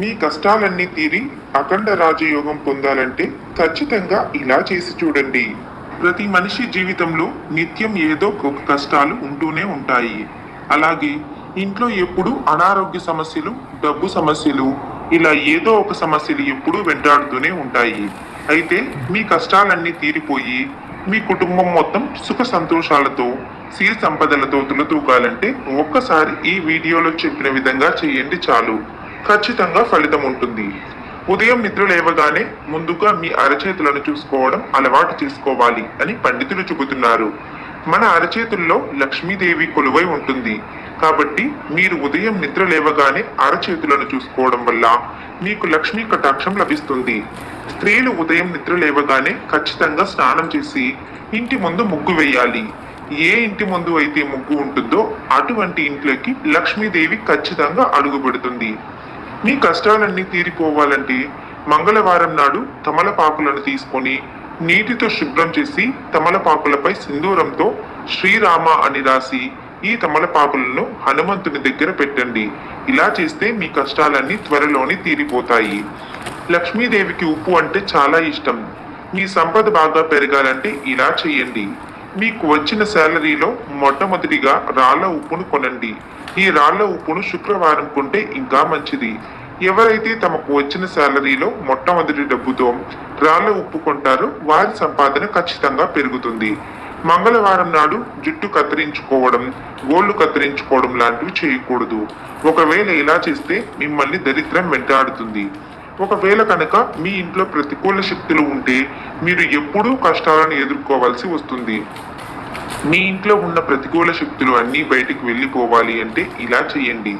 మీ కష్టాలన్నీ తీరి అఖండ రాజయోగం పొందాలంటే ఖచ్చితంగా ఇలా చేసి చూడండి. ప్రతి మనిషి జీవితంలో నిత్యం ఏదో ఒక కష్టాలు ఉంటూనే ఉంటాయి. అలాగే ఇంట్లో ఎప్పుడు అనారోగ్య సమస్యలు డబ్బు సమస్యలు ఇలా ఏదో ఒక సమస్యలు ఎప్పుడూ వెంటాడుతూనే ఉంటాయి. అయితే మీ కష్టాలన్నీ తీరిపోయి మీ కుటుంబం మొత్తం సుఖ సంతోషాలతో సిరి సంపదలతో తులతూకాలంటే ఒక్కసారి ఈ వీడియోలో చెప్పిన విధంగా చేయండి చాలు. ఖచ్చితంగా ఫలితం ఉంటుంది. ఉదయం నిద్ర లేవగానే ముందుగా మీ అరచేతులను చూసుకోవడం అలవాటు చేసుకోవాలి అని పండితులు చెబుతున్నారు. మన అరచేతుల్లో లక్ష్మీదేవి కొలువై ఉంటుంది. కాబట్టి మీరు ఉదయం నిద్ర లేవగానే అరచేతులను చూసుకోవడం వల్ల మీకు లక్ష్మీ కటాక్షం లభిస్తుంది. స్త్రీలు ఉదయం నిద్ర లేవగానే ఖచ్చితంగా స్నానం చేసి ఇంటి ముందు ముగ్గు వేయాలి. ఏ ఇంటి ముందు అయితే ముగ్గు ఉంటుందో అటువంటి ఇంట్లోకి లక్ష్మీదేవి ఖచ్చితంగా అడుగుపెడుతుంది. మీ కష్టాలన్నీ తీరిపోవాలంటే మంగళవారం నాడు తమలపాకులను తీసుకొని నీటితో శుభ్రం చేసి తమలపాకులపై సింధూరంతో శ్రీరామ అని రాసి ఈ తమలపాకులను హనుమంతుని దగ్గర పెట్టండి. ఇలా చేస్తే మీ కష్టాలన్నీ త్వరలోనే తీరిపోతాయి. లక్ష్మీదేవికి ఉప్పు అంటే చాలా ఇష్టం. మీ సంపద బాగా పెరగాలంటే ఇలా చేయండి. మీకు వచ్చిన శాలరీలో మొట్టమొదటిగా రాళ్ళ ఉప్పును కొనండి. ఈ రాళ్ళ ఉప్పును శుక్రవారం కొంటే ఇంకా మంచిది. ఎవరైతే తమకు వచ్చిన శాలరీలో మొట్టమొదటి డబ్బుతో రాళ్ళ ఉప్పు కొంటారో వారి సంపాదన ఖచ్చితంగా పెరుగుతుంది. మంగళవారం నాడు జుట్టు కత్తిరించుకోవడం గోళ్ళు కత్తిరించుకోవడం లాంటివి చేయకూడదు. ఒకవేళ ఇలా చేస్తే మిమ్మల్ని దరిద్రం వెంటాడుతుంది. ఒకవేళ కనుక మీ ఇంట్లో ప్రతికూల శక్తులు ఉంటే మీరు ఎప్పుడూ కష్టాలను ఎదుర్కోవాల్సి వస్తుంది. మీ ఇంట్లో ఉన్న ప్రతికూల శక్తులు అన్నీ బయటికి వెళ్ళిపోవాలి అంటే ఇలా చేయండి.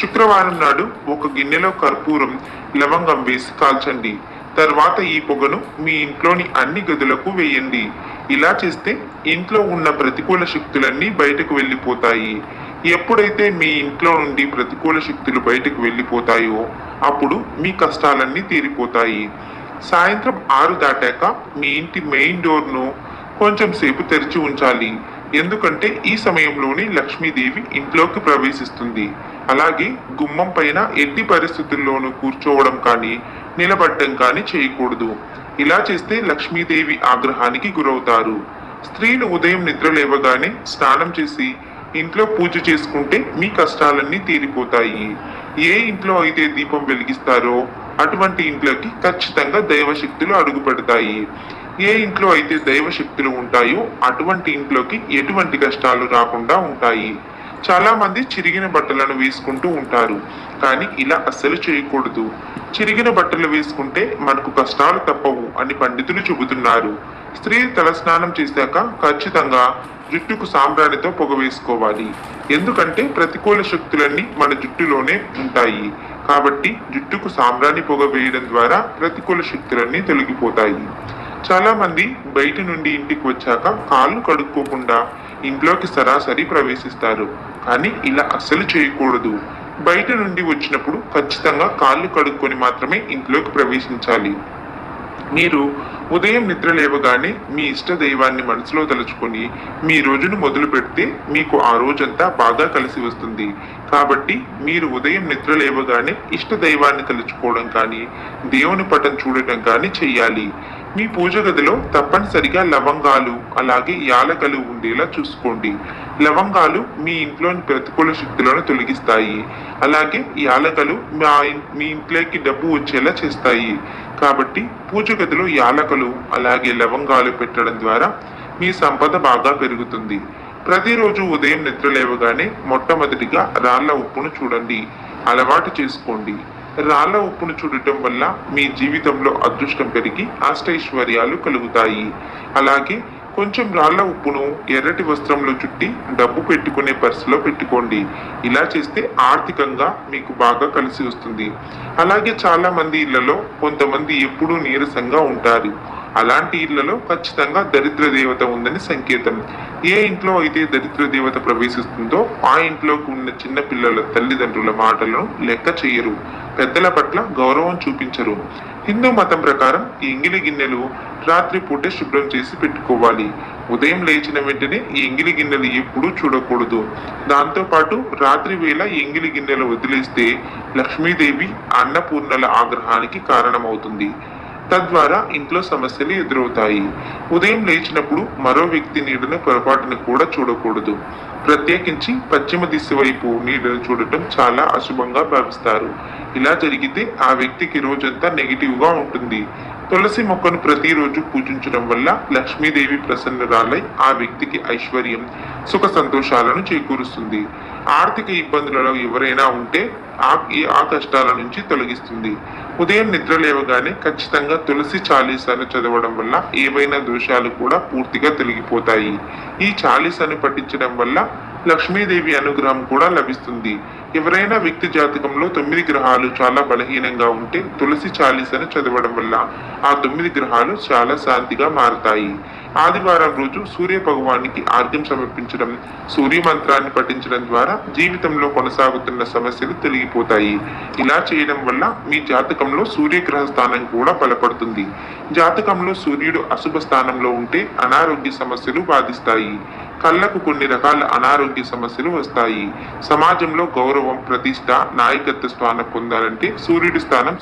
శుక్రవారం నాడు ఒక గిన్నెలో కర్పూరం లవంగం వేసి కాల్చండి. తర్వాత ఈ పొగను మీ ఇంట్లోని అన్ని గదులకు వేయండి. ఇలా చేస్తే ఇంట్లో ఉన్న ప్రతికూల శక్తులన్నీ బయటకు వెళ్ళిపోతాయి. ఎప్పుడైతే మీ ఇంట్లో నుండి ప్రతికూల శక్తులు బయటకు వెళ్ళిపోతాయో అప్పుడు మీ కష్టాలన్నీ తీరిపోతాయి. సాయంత్రం ఆరు దాటాక మీ ఇంటి మెయిన్ డోర్ను కొంచెం సేపు తెరిచి ఉంచాలి. ఎందుకంటే ఈ సమయంలోనే లక్ష్మీదేవి ఇంట్లోకి ప్రవేశిస్తుంది. అలాగే గుమ్మం పైన ఎట్టి పరిస్థితుల్లోనూ కూర్చోవడం కానీ నిలబడటం కానీ చేయకూడదు. ఇలా చేస్తే లక్ష్మీదేవి ఆగ్రహానికి గురవుతారు. స్త్రీలు ఉదయం నిద్ర లేవగానే స్నానం చేసి ఇంట్లో పూజ చేసుకుంటే మీ కష్టాలన్నీ తీరిపోతాయి. ఏ ఇంట్లో అయితే దీపం వెలిగిస్తారో అటువంటి ఇంట్లోకి ఖచ్చితంగా దైవశక్తులు అడుగు పెడతాయి ఏ ఇంట్లో అయితే దైవశక్తులు ఉంటాయో అటువంటి ఇంట్లోకి ఎటువంటి కష్టాలు రాకుండా ఉంటాయి. చాలా మంది చిరిగిన బట్టలను వేసుకుంటూ ఉంటారు కానీ ఇలా అస్సలు చేయకూడదు. చిరిగిన బట్టలు వేసుకుంటే మనకు కష్టాలు తప్పవు అని పండితులు చెబుతున్నారు. స్త్రీ తలస్నానం చేశాక ఖచ్చితంగా జుట్టుకు సాంబ్రాణితో పొగ వేసుకోవాలి. ఎందుకంటే ప్రతికూల శక్తులన్నీ మన జుట్టులోనే ఉంటాయి. కాబట్టి జుట్టుకు సాంబ్రాణి పొగ వేయడం ద్వారా ప్రతికూల శక్తులన్నీ తొలగిపోతాయి. చాలా మంది బయట నుండి ఇంటికి వచ్చాక కాళ్ళు కడుక్కోకుండా ఇంట్లోకి సరాసరి ప్రవేశిస్తారు. కానీ ఇలా అస్సలు చేయకూడదు. బయట నుండి వచ్చినప్పుడు ఖచ్చితంగా కాళ్ళు కడుక్కొని మాత్రమే ఇంట్లోకి ప్రవేశించాలి. మీరు ఉదయం నిద్ర లేవగానే మీ ఇష్ట దైవాన్ని మనసులో తలుచుకొని మీ రోజును మొదలు పెడితే మీకు ఆ రోజంతా బాగా కలిసి వస్తుంది. కాబట్టి మీరు ఉదయం నిద్ర లేవగానే ఇష్ట దైవాన్ని తలుచుకోవడం కానీ దేవుని పటం చూడటం కానీ చెయ్యాలి. మీ పూజ గదిలో తప్పనిసరిగా లవంగాలు అలాగే యాలకలు ఉండేలా చూసుకోండి. లవంగాలు మీ ఇంట్లోని ప్రతికూల శక్తులను తొలగిస్తాయి. అలాగే యాలకలు మా మీ ఇంట్లోకి డబ్బు వచ్చేలా చేస్తాయి. కాబట్టి పూజ గదిలో యాలకలు అలాగే లవంగాలు పెట్టడం ద్వారా మీ సంపద బాగా పెరుగుతుంది. ప్రతిరోజు ఉదయం నిద్ర లేవగానే మొట్టమొదటిగా రాళ్ళ ఉప్పును చూడండి. అలవాటు చేసుకోండి. రాళ్ళ ఉప్పును చూడటం వల్ల మీ జీవితంలో అదృష్టం పెరిగి అష్టైశ్వర్యాలు కలుగుతాయి. అలాగే కొంచెం రాళ్ళ ఉప్పును ఎర్రటి వస్త్రంలో చుట్టి డబ్బు పెట్టుకునే పర్సులో పెట్టుకోండి. ఇలా చేస్తే ఆర్థికంగా మీకు బాగా కలిసి వస్తుంది. అలాగే చాలామంది ఇళ్ళలో కొంతమంది ఎప్పుడూ నీరసంగా ఉంటారు. అలాంటి ఇళ్ళలో ఖచ్చితంగా దరిద్ర దేవత ఉందని సంకేతం. ఏ ఇంట్లో అయితే దరిద్ర దేవత ప్రవేశిస్తుందో ఆ ఇంట్లోకి ఉన్న చిన్న పిల్లల తల్లిదండ్రుల మాటలను లెక్క చేయరు. పెద్దల పట్ల గౌరవం చూపించరు. హిందూ మతం ప్రకారం ఈ ఎంగిలి గిన్నెలు రాత్రి పూటే శుభ్రం చేసి పెట్టుకోవాలి. ఉదయం లేచిన వెంటనే ఈ ఎంగిలి గిన్నెలు ఎప్పుడూ చూడకూడదు. దాంతో పాటు రాత్రి వేళ ఎంగిలి గిన్నెలు వదిలేస్తే లక్ష్మీదేవి అన్నపూర్ణల ఆగ్రహానికి కారణమవుతుంది. తద్వారా ఇంట్లో సమస్యలు ఎదురవుతాయి. ఉదయం లేచినప్పుడు మరో వ్యక్తి నీడను పొరపాటును కూడా చూడకూడదు. ప్రత్యేకించి పశ్చిమ దిశ వైపు నీడను చూడటం చాలా అశుభంగా భావిస్తారు. ఇలా జరిగితే ఆ వ్యక్తికి రోజంతా నెగిటివ్గా ఉంటుంది. తులసి మొక్కను ప్రతిరోజు పూజించడం వల్ల లక్ష్మీదేవి ప్రసన్నరాలై ఆ వ్యక్తికి ఐశ్వర్యం సుఖ సంతోషాలను చేకూరుస్తుంది. ఆర్థిక ఇబ్బందులలో ఎవరైనా ఉంటే ఆ ఈ ఆ కష్టాల నుంచి తొలగిస్తుంది. ఉదయం నిద్ర లేవగానే ఖచ్చితంగా తులసి చాలీసాను చదవడం వల్ల ఏవైనా దోషాలు కూడా పూర్తిగా తొలగిపోతాయి. ఈ చాలీసాను పఠించడం వల్ల లక్ష్మీదేవి అనుగ్రహం కూడా లభిస్తుంది. ఎవరైనా వ్యక్తి జాతకంలో తొమ్మిది గ్రహాలు చాలా బలహీనంగా ఉంటే తులసి చాలీసను చదవడం వల్ల ఆ తొమ్మిది గ్రహాలు చాలా శాంతిగా మారతాయి. ఆదివారం రోజు సూర్య భగవానికి ఆర్ఘ్యం సమర్పించడం సూర్య మంత్రాన్ని పఠించడం ద్వారా జీవితంలో కొనసాగుతున్న సమస్యలు తొలగిపోతాయి. ఇలా చేయడం వల్ల మీ జాతకంలో సూర్యగ్రహ స్థానం కూడా బలపడుతుంది. జాతకంలో సూర్యుడు అశుభ స్థానంలో ఉంటే అనారోగ్య సమస్యలు బాధిస్తాయి. కళ్ళకు కొన్ని రకాల అనారోగ్య సమస్యలు వస్తాయి. సమాజంలో గౌరవం ప్రతిష్ట నాయకత్వ స్థానం పొందాలంటే సూర్యుడి స్థానం